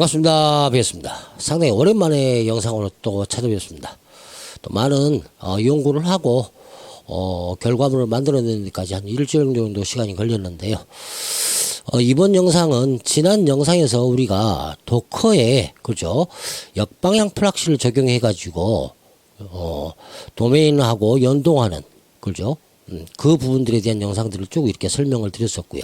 반갑습니다. 뵙겠습니다. 상당히 오랜만에 영상으로 또 찾아뵙습니다. 또 많은 어, 연구를 하고 어, 결과물을 만들어내는 데까지 한 일주일 정도 시간이 걸렸는데요. 어, 이번 영상은 지난 영상에서 우리가 도커에 그죠 역방향 플락시를 적용해 가지고 어, 도메인하고 연동하는 그죠 음, 그 부분들에 대한 영상들을 쭉 이렇게 설명을 드렸었고요.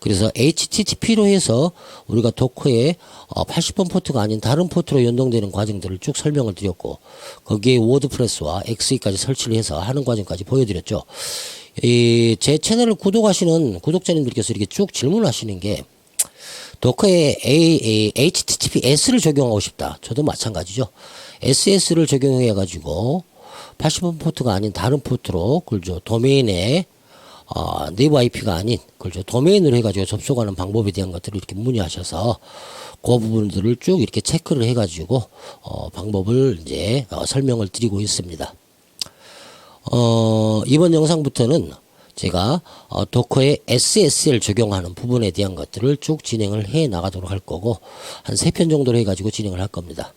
그래서 HTTP로 해서 우리가 도커에 80번 포트가 아닌 다른 포트로 연동되는 과정들을 쭉 설명을 드렸고 거기에 워드프레스와 XE까지 설치를 해서 하는 과정까지 보여드렸죠. 이 제 채널을 구독하시는 구독자님들께서 이렇게 쭉 질문하시는 게 도커에 A, A, HTTPS를 적용하고 싶다. 저도 마찬가지죠. SS를 적용해 가지고 80번 포트가 아닌 다른 포트로 그죠 도메인에 어, 네이버 IP가 아닌 그죠 도메인으로 해가지고 접속하는 방법에 대한 것들을 이렇게 문의하셔서 그 부분들을 쭉 이렇게 체크를 해가지고 어, 방법을 이제 어, 설명을 드리고 있습니다. 어, 이번 영상부터는 제가 어, 도커에 SSL 적용하는 부분에 대한 것들을 쭉 진행을 해 나가도록 할 거고 한 세 편 정도로 해가지고 진행을 할 겁니다.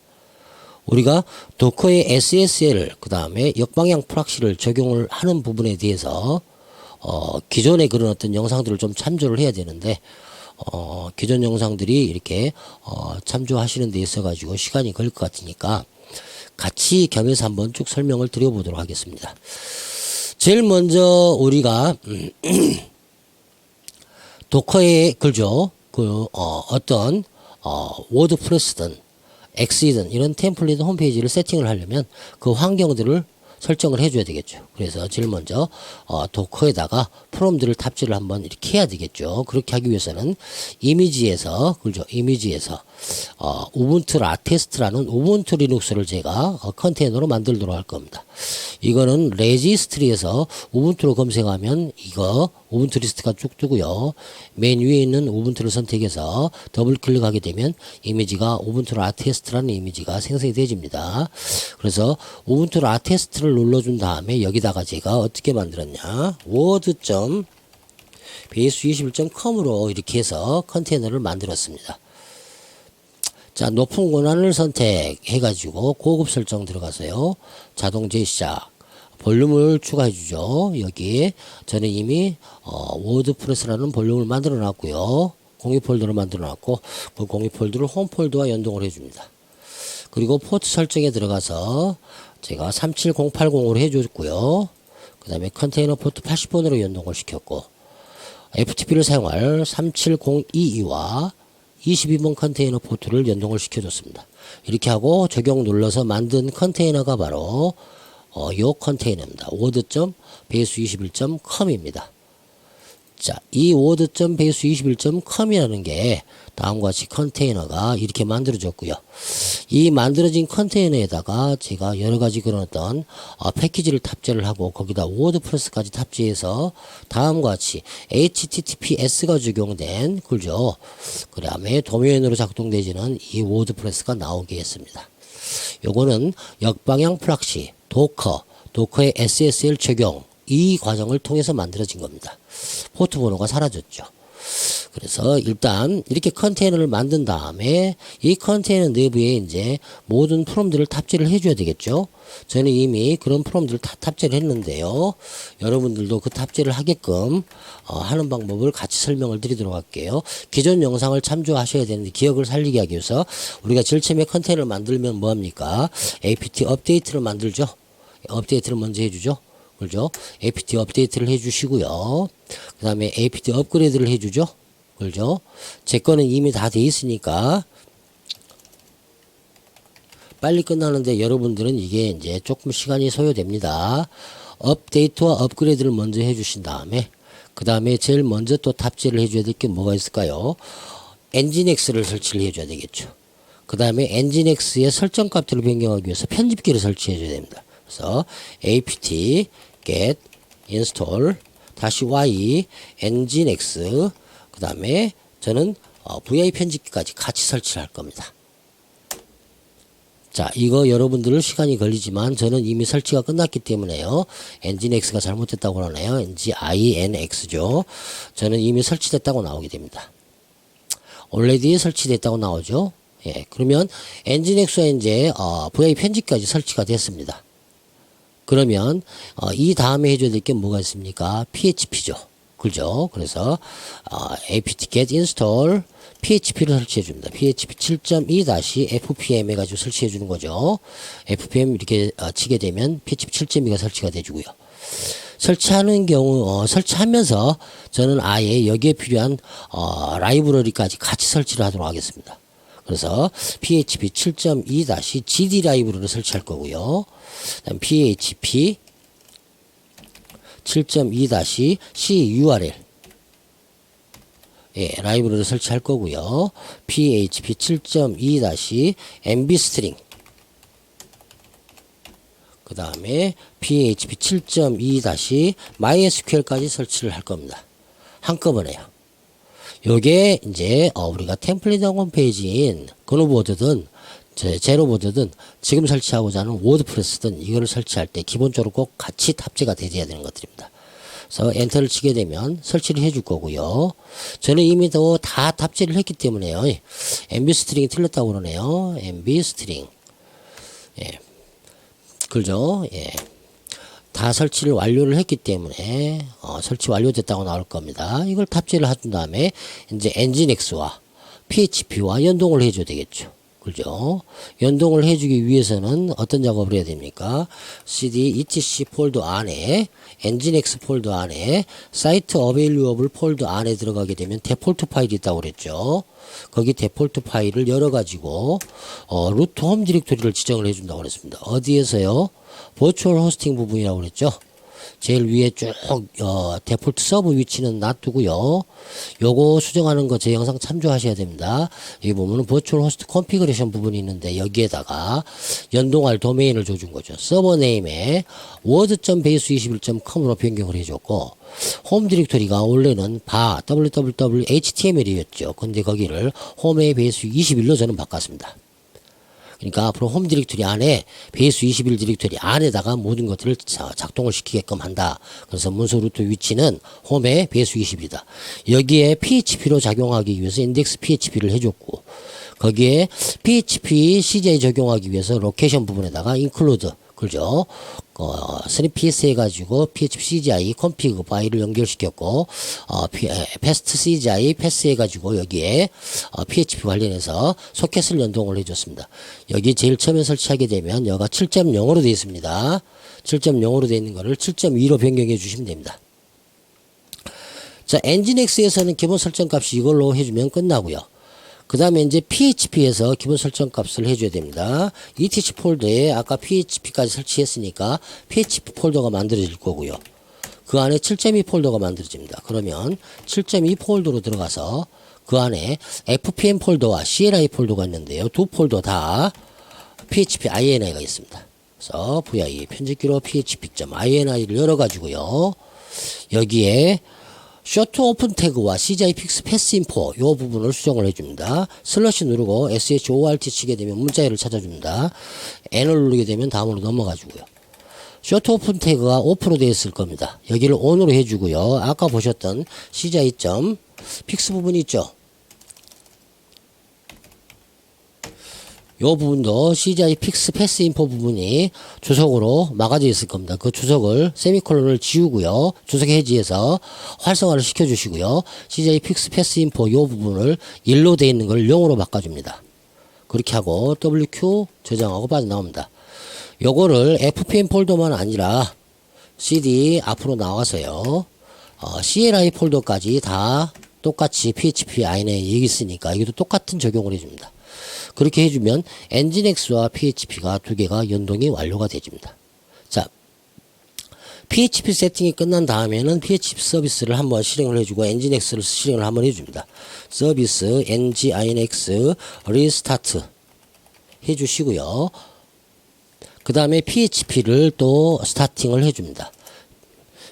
우리가 도커의 SSL 그 다음에 역방향 프락시를 적용을 하는 부분에 대해서 어, 기존의 그런 어떤 영상들을 좀 참조를 해야 되는데 어, 기존 영상들이 이렇게 어, 참조하시는 데 있어 가지고 시간이 걸릴 것 같으니까 같이 겸해서 한번 쭉 설명을 드려보도록 하겠습니다. 제일 먼저 우리가 음, 도커에 그죠 그 어, 어떤 어, 워드프레스든 엑시든 이런 템플릿 홈페이지를 세팅을 하려면 그 환경들을 설정을 해줘야 되겠죠. 그래서 제일 먼저 어, 도커에다가 프롬들을 탑재를 한번 이렇게 해야 되겠죠. 그렇게 하기 위해서는 이미지에서 그죠? 이미지에서 어, 우분투 라테스트라는 우분투 리눅스를 제가 어, 컨테이너로 만들도록 할 겁니다. 이거는 레지스트리에서 우분투로 검색하면 이거 우분투 리스트가 쭉 뜨고요. 맨 위에 있는 우분투를 선택해서 더블 클릭하게 되면 이미지가 우분투 라테스트라는 이미지가 생성이 되집니다. 그래서 우분투 라테스트를 눌러준 다음에 여기다가 제가 어떻게 만들었냐 워드 점 베이스 21.com으로 이렇게 해서 컨테이너를 만들었습니다. 자, 높은 권한을 선택해 가지고 고급 설정 들어가서요. 자동 재시작. 볼륨을 추가해 주죠. 여기에 저는 이미 어, 워드프레스라는 볼륨을 만들어 놨고요. 공유 폴더를 만들어 놨고 그 공유 폴더를 홈 폴더와 연동을 해 줍니다. 그리고 포트 설정에 들어가서 제가 37080으로 해 줬고요. 그 다음에 컨테이너 포트 80번으로 연동을 시켰고 FTP를 사용할 37022와 22번 컨테이너 포트를 연동을 시켜줬습니다. 이렇게 하고 적용 눌러서 만든 컨테이너가 바로 어, 요 컨테이너입니다. word.base21.com입니다. 자, 이 word.base21.com이라는 게 다음과 같이 컨테이너가 이렇게 만들어졌고요. 이 만들어진 컨테이너에다가 제가 여러 가지 그런 어떤 어, 패키지를 탑재를 하고 거기다 워드프레스까지 탑재해서 다음과 같이 HTTPS가 적용된 그죠? 그 다음에 도메인으로 작동되지는 이 워드프레스가 나오게 했습니다. 요거는 역방향 플락시, 도커, 도커의 SSL 적용 이 과정을 통해서 만들어진 겁니다. 포트 번호가 사라졌죠. 그래서 일단 이렇게 컨테이너를 만든 다음에 이 컨테이너 내부에 이제 모든 프롬들을 탑재를 해줘야 되겠죠. 저는 이미 그런 프롬들을 다 탑재를 했는데요. 여러분들도 그 탑재를 하게끔 어, 하는 방법을 같이 설명을 드리도록 할게요. 기존 영상을 참조하셔야 되는데 기억을 살리게 하기 위해서 우리가 제일 처음에 컨테이너를 만들면 뭐합니까? apt 업데이트를 만들죠. 업데이트를 먼저 해주죠. 그죠? apt 업데이트를 해주시고요. 그 다음에 apt 업그레이드를 해주죠. 그죠? 제 거는 이미 다 돼 있으니까 빨리 끝나는데 여러분들은 이게 이제 조금 시간이 소요됩니다. 업데이트와 업그레이드를 먼저 해주신 다음에 그 다음에 제일 먼저 또 탑재를 해줘야 될 게 뭐가 있을까요? 엔진엑스를 설치를 해줘야 되겠죠. 그 다음에 엔진엑스의 설정 값들을 변경하기 위해서 편집기를 설치해줘야 됩니다. 그래서 apt get install 다시 y nginx 그 다음에 저는 어, vi 편집기까지 같이 설치를 할 겁니다. 자, 이거 여러분들 시간이 걸리지만 저는 이미 설치가 끝났기 때문에요. nginx가 잘못됐다고 그러네요. nginx죠. 저는 이미 설치됐다고 나오게 됩니다. already 설치됐다고 나오죠. 예, 그러면 엔진엑스와 이제 어, VI 편집까지 설치가 됐습니다. 그러면 어, 이 다음에 해줘야 될 게 뭐가 있습니까? PHP죠. 그죠? 그래서 어, apt-get install PHP를 설치해 줍니다. PHP 7.2-fpm 해가지고 설치해 주는 거죠. fpm 이렇게 어, 치게 되면 PHP 7.2가 설치가 돼주고요. 설치하는 경우 어, 설치하면서 저는 아예 여기에 필요한 어, 라이브러리까지 같이 설치를 하도록 하겠습니다. 그래서 PHP 7.2-GD 라이브러리를 설치할 거고요. 그다음 PHP 7.2-C URL 예, 라이브러리를 설치할 거고요. PHP 7.2-MB 스트링 그 다음에 PHP 7.2-MySQL까지 설치를 할 겁니다. 한꺼번에요. 요게 이제 어, 우리가 템플릿 홈페이지인 건우보드든 제- 제로보드든 지금 설치하고자 하는 워드프레스든 이거를 설치할 때 기본적으로 꼭 같이 탑재가 되어야 되는 것들입니다. 그래서 엔터를 치게 되면 설치를 해줄 거고요. 저는 이미 또다 탑재를 했기 때문에요. MB 스트링이 틀렸다고 그러네요. MB 스트링. 예. 그죠? 예. 다 설치를 완료를 했기 때문에 어, 설치 완료됐다고 나올 겁니다. 이걸 탑재를 해준 다음에 이제 엔진엑스와 PHP와 연동을 해줘야 되겠죠. 그죠? 연동을 해주기 위해서는 어떤 작업을 해야 됩니까? CD etc 폴더 안에 엔진엑스 폴더 안에 사이트 어베일리어블 폴더 안에 들어가게 되면 데폴트 파일이 있다고 그랬죠. 거기 데폴트 파일을 열어가지고 어, 루트 홈 디렉토리를 지정을 해준다고 그랬습니다. 어디에서요? 버추얼 호스팅 부분이라고 그랬죠. 제일 위에 쭉 어, 데폴트 서버 위치는 놔두고요. 요거 수정하는 거 제 영상 참조하셔야 됩니다. 여기 보면은 버추얼 호스트 컨피그레이션 부분이 있는데 여기에다가 연동할 도메인을 줘준 거죠. 서버 네임에 word.base21.com으로 변경을 해줬고 홈 디렉토리가 원래는 바 www.html이었죠. 근데 거기를 홈의 베이스 21로 저는 바꿨습니다. 그러니까 앞으로 홈 디렉토리 안에 베이스 21 디렉토리 안에다가 모든 것들을 자- 작동을 시키게끔 한다. 그래서 문서 루트 위치는 홈의 베이스 20이다. 여기에 PHP로 작용하기 위해서 인덱스 PHP를 해줬고 거기에 PHP CJ 적용하기 위해서 로케이션 부분에다가 include 그죠? 어, 3PS 해가지고 PHP CGI config 파일을 연결시켰고, 어, 에, 패스트 CGI 패스 해가지고 여기에 어, PHP 관련해서 소켓을 연동을 해줬습니다. 여기 제일 처음에 설치하게 되면 여가 7.0으로 되어 있습니다. 7.0으로 되어 있는 거를 7.2로 변경해 주시면 됩니다. 자, 엔진엑스에서는 기본 설정 값이 이걸로 해주면 끝나고요. 그 다음에 이제 PHP에서 기본 설정 값을 해줘야 됩니다. ETC 폴더에 아까 PHP까지 설치했으니까 PHP 폴더가 만들어질 거고요. 그 안에 7.2 폴더가 만들어집니다. 그러면 7.2 폴더로 들어가서 그 안에 FPM 폴더와 CLI 폴더가 있는데요. 두 폴더 다 PHP INI가 있습니다. 그래서 VI 편집기로 php.ini를 열어가지고요. 여기에 쇼트 오픈 태그와 CGI 픽스 패스 인포 요 부분을 수정을 해줍니다. 슬러시 누르고 SHORT 치게 되면 문자열을 찾아줍니다. N을 누르게 되면 다음으로 넘어가지고요. 쇼트 오픈 태그가 오프로 되어 있을 겁니다. 여기를 ON으로 해주고요. 아까 보셨던 CGI 점 픽스 부분이 있죠. 요 부분도 CGI 픽스 패스 인포 부분이 주석으로 막아져 있을 겁니다. 그 주석을 세미콜론을 지우고요. 주석 해지해서 활성화를 시켜주시고요. CGI 픽스 패스 인포 요 부분을 1로 되어 있는 걸 0으로 바꿔줍니다. 그렇게 하고 WQ 저장하고 빠져나옵니다. 요거를 FPM 폴더만 아니라 CD 앞으로 나와서요. 어, CLI 폴더까지 다 똑같이 PHP IN에 여기 있으니까 여기도 똑같은 적용을 해줍니다. 그렇게 해주면 엔진엑스와 PHP가 두 개가 연동이 완료가 되집니다. 자, PHP 세팅이 끝난 다음에는 PHP 서비스를 한번 실행을 해주고 엔진엑스를 실행을 한번 해줍니다. 서비스 nginx 리스타트 해주시고요. 그 다음에 PHP를 또 스타팅을 해줍니다.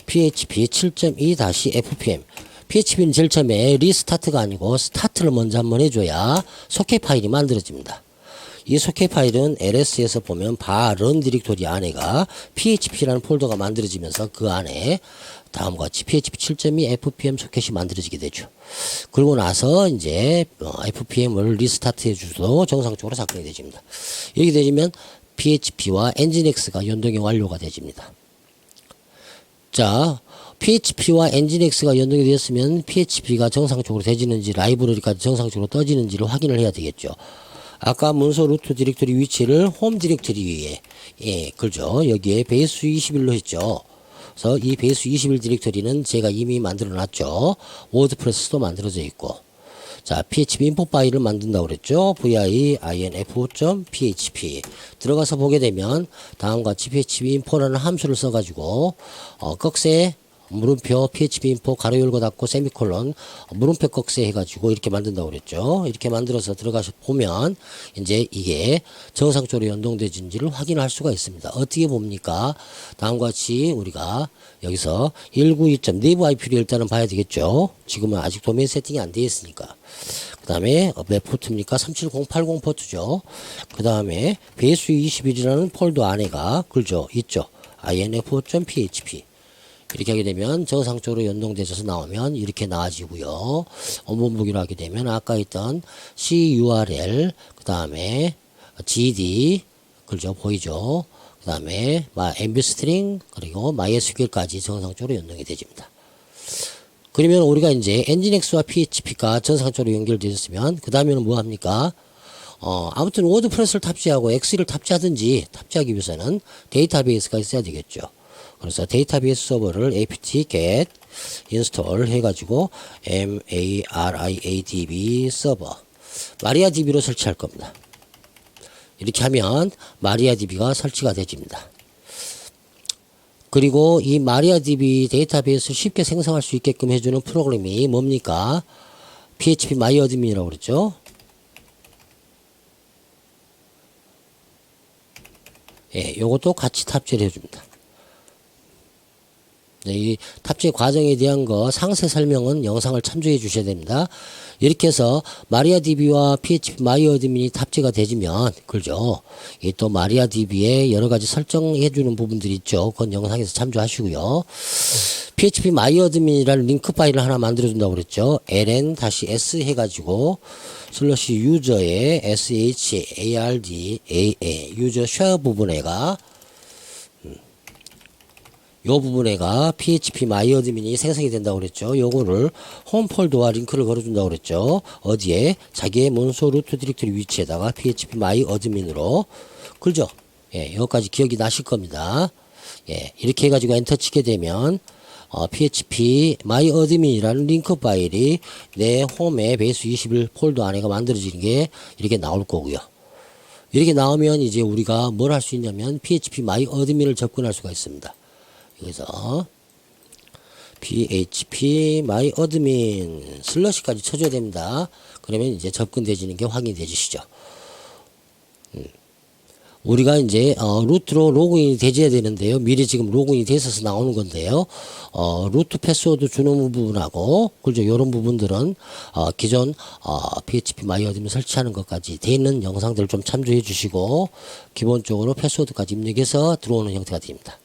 PHP 7.2-fpm PHP는 제일 처음에 리스타트가 아니고 스타트를 먼저 한번 해줘야 소켓 파일이 만들어집니다. 이 소켓 파일은 LS에서 보면 바 런 디렉토리 안에가 php라는 폴더가 만들어지면서 그 안에 다음과 같이 php 7.2 fpm 소켓이 만들어지게 되죠. 그러고 나서 이제 어, fpm을 리스타트 해 주도 정상적으로 작동이 되집니다. 이렇게 되면 php와 nginx가 연동이 완료가 되집니다. 자, PHP와 엔진X가 연동이 되었으면 PHP가 정상적으로 되지는지 라이브러리까지 정상적으로 떠지는지를 확인을 해야 되겠죠. 아까 문서 루트 디렉토리 위치를 홈 디렉토리 위에 예, 그죠. 여기에 베이스 21로 했죠. 그래서 이 베이스 21 디렉토리는 제가 이미 만들어 놨죠. 워드프레스도 만들어져 있고. 자, PHP 인포 파일을 만든다고 그랬죠. vi inf.php 들어가서 보게 되면 다음과 같이 php info라는 함수를 써가지고 어, 꺽쇠 물음표 php info 가로 열고 닫고 세미콜론 어, 물음표 꺽쇠 해가지고 이렇게 만든다고 그랬죠. 이렇게 만들어서 들어가서 보면 이제 이게 정상적으로 연동되는지를 확인할 수가 있습니다. 어떻게 봅니까? 다음과 같이 우리가 여기서 192점 내부 IP를 일단은 봐야 되겠죠. 지금은 아직 도메인 세팅이 안 되어 있으니까. 그 다음에 몇 포트입니까? 37080 포트죠. 그 다음에 베이스 21이라는 폴더 안에가 글죠. 있죠. inf.php 이렇게 하게 되면 정상적으로 연동되셔서 나오면 이렇게 나와지고요. 원본보기로 하게 되면 아까 있던 CURL 그 다음에 GD 그죠 보이죠. 그 다음에 MB 스트링 그리고 MySQL까지 정상적으로 연동이 되집니다. 그러면 우리가 이제 엔진엑스와 PHP가 정상적으로 연결되었으면 그 다음에는 뭐 합니까? 어, 아무튼 워드프레스를 탑재하고 엑셀을 탑재하든지 탑재하기 위해서는 데이터베이스가 있어야 되겠죠. 그래서 데이터베이스 서버를 apt get install 해가지고 mariadb 서버 마리아DB로 설치할 겁니다. 이렇게 하면 마리아DB가 설치가 되집니다. 그리고 이 마리아DB 데이터베이스를 쉽게 생성할 수 있게끔 해주는 프로그램이 뭡니까? PHP MyAdmin이라고 그랬죠. 예, 요것도 같이 탑재를 해줍니다. 네, 이 탑재 과정에 대한 거 상세 설명은 영상을 참조해 주셔야 됩니다. 이렇게 해서 마리아DB와 PHP 마이어드민이 탑재가 되지면 그죠? 이또 마리아DB에 여러 가지 설정해 주는 부분들이 있죠. 그건 영상에서 참조하시고요. PHP 마이어드민이라는 링크 파일을 하나 만들어 준다고 그랬죠. ln-s 해 가지고 슬러시 유저의 shard a 유저 쉐어 부분에가 요 부분에가 php 마이 어드민이 생성이 된다고 그랬죠. 요거를 홈 폴더와 링크를 걸어준다고 그랬죠. 어디에? 자기의 문서 루트 디렉토리 위치에다가 php 마이 어드민으로 그죠? 예, 여기까지 기억이 나실 겁니다. 예, 이렇게 해가지고 엔터 치게 되면 어, php myadmin이라는 링크 파일이 내 홈에 베이스 21 폴더 안에가 만들어지는 게 이렇게 나올 거고요. 이렇게 나오면 이제 우리가 뭘 할 수 있냐면 php myadmin을 접근할 수가 있습니다. 여기서 php myadmin 슬러시까지 쳐줘야 됩니다. 그러면 이제 접근되지는 게 확인이 되시죠. 음. 우리가 이제 어, 루트로 로그인이 되져야 되는데요. 미리 지금 로그인이 돼서 나오는 건데요. 어, 루트 패스워드 주는 부분하고 그죠? 이런 부분들은 어, 기존 어, PHP 마이어드민 설치하는 것까지 돼 있는 영상들을 좀 참조해 주시고 기본적으로 패스워드까지 입력해서 들어오는 형태가 됩니다.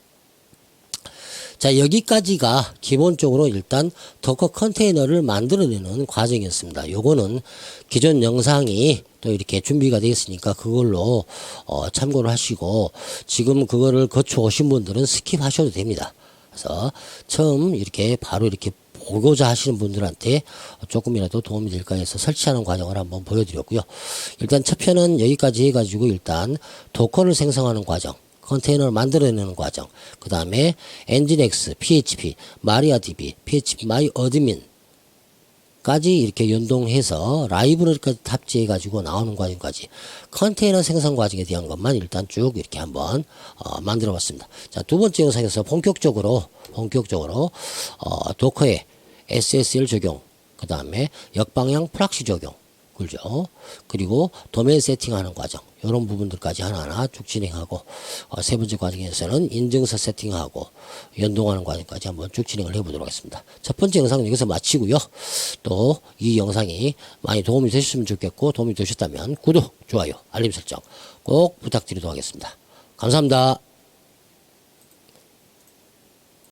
자, 여기까지가 기본적으로 일단 도커 컨테이너를 만들어내는 과정이었습니다. 요거는 기존 영상이 또 이렇게 준비가 되어 있으니까 그걸로 어, 참고를 하시고 지금 그거를 거쳐 오신 분들은 스킵하셔도 됩니다. 그래서 처음 이렇게 바로 이렇게 보고자 하시는 분들한테 조금이라도 도움이 될까 해서 설치하는 과정을 한번 보여드렸고요. 일단 첫 편은 여기까지 해가지고 일단 도커를 생성하는 과정 컨테이너를 만들어내는 과정, 그 다음에 엔진엑스, PHP, 마리아DB, PHP 마이어드민 까지 이렇게 연동해서 라이브러리까지 탑재해 가지고 나오는 과정까지 컨테이너 생성 과정에 대한 것만 일단 쭉 이렇게 한번 어, 만들어 봤습니다. 자, 두 번째 영상에서 본격적으로 본격적으로 어, 도커의 SSL 적용, 그 다음에 역방향 프락시 적용, 그죠? 그리고 도메인 세팅하는 과정 이런 부분들까지 하나하나 쭉 진행하고 어, 세 번째 과정에서는 인증서 세팅하고 연동하는 과정까지 한번 쭉 진행을 해보도록 하겠습니다. 첫 번째 영상은 여기서 마치고요. 또 이 영상이 많이 도움이 되셨으면 좋겠고 도움이 되셨다면 구독, 좋아요, 알림 설정 꼭 부탁드리도록 하겠습니다. 감사합니다.